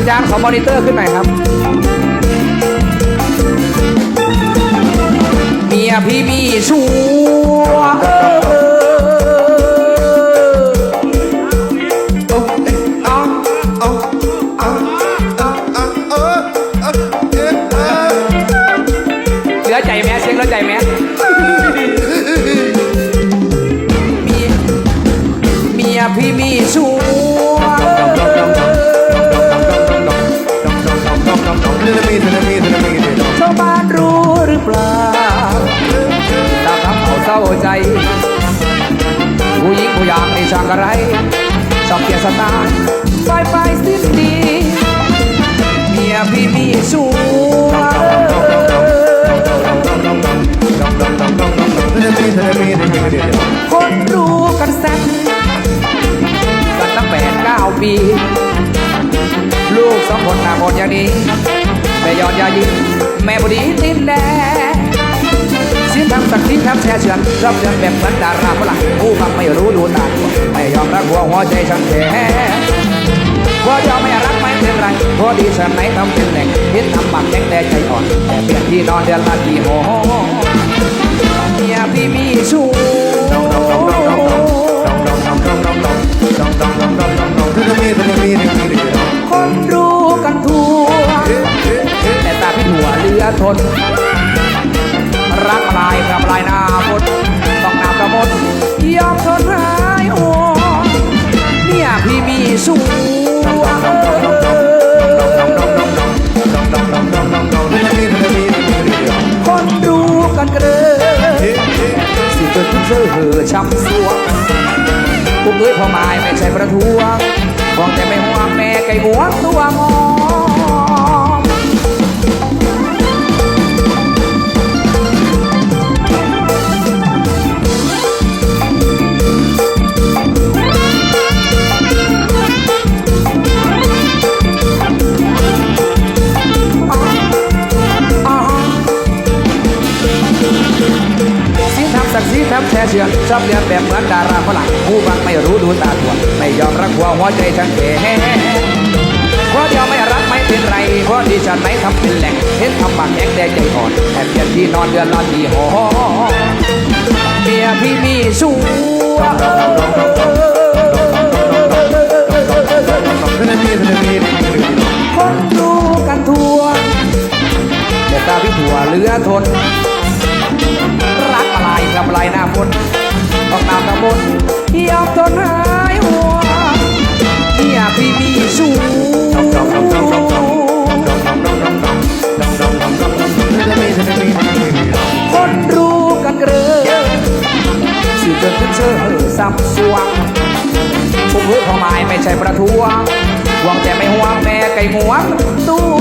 อาจารย์ขอมอนิเตอร์ขึ้นหน่อยครับ เมียพี่มีชัวเออเอาเอาเอาเหลือใจแม่เสียงเหลื อใจแม่เมียเมียพี่มีชัวชาวบ้านรู้หรือเปล่าตาทำเขาเศร้าใจ ผู้หญิงผู้ยางในช่างอะไรชอบเกียร์สไตล์ไฟไฟสิ้นดีเมียพี่มีชัวคนรู้กันแซ่บกันตั้งแปดเก้าปี ลูกสองคนหน้าหมดอย่างนี้ ม่ยอดยายิงแม่บุรีตินแดงสิ้นทำสักทีทำแช่เชือนรับเชือนแบบเหมือนดาราฝรั่งผู้ฟังไม่รู้ดูตาไม่ยอมรักหัวหัวใจฉันแท้ว่ายอมไม่รักไม่เป็นไรพอดีฉันไหนทำเป็นแหล่งพิษทำบักแข็งแต่ใจอ่อนแต่เปลี่ยนที่นอนเดือนละกี่โมง หัวเรือทนรักลายกับลายหน้าบดต้องนำกระมดยอมทนหายห่เนี่ยพี่มีสู้คนรู้กันเกลือสิเกิดขึ้นเจอเหอช้ำสวงปุ๊บเอ้ยพ่อไม้ไม่ใช่ประท้วงบอกแต่ไม่ห่วงแม่ไก่หัวตัวงอม สีทำสักสีทำแช่เชือชอบเลียนแบบเหมือนดาราฝรั่งผู้บังไม่รู้ดูตาตัวไม่ยอมรักหัวหัวใจฉันเอ๋เพราะเดียวไม่รักไม่เป็นไร เพราะที่ฉันไม่ทำเป็นแหล่งเห็นทำปากแข็งแต่ใจอ่อนแต่เปลี่ยนที่นอนเดือนละทีหอเมียพี่มีสู้คนรู้กันทั่วแต่ตาพี่ถั่วเหลือทน รักอะไรกับอะไรหน้าฝนต้องตามตะบนยอมทนหายหัวเนี่ยพี่มีสูคนรู้กันเกลือสื่อเกินขึ้นเชื่อซับสวงผู้เพื่อของไม้ไม่ใช่ประท้วงหวังแต่ไม่ห่วงแม่ไก่หวงตัว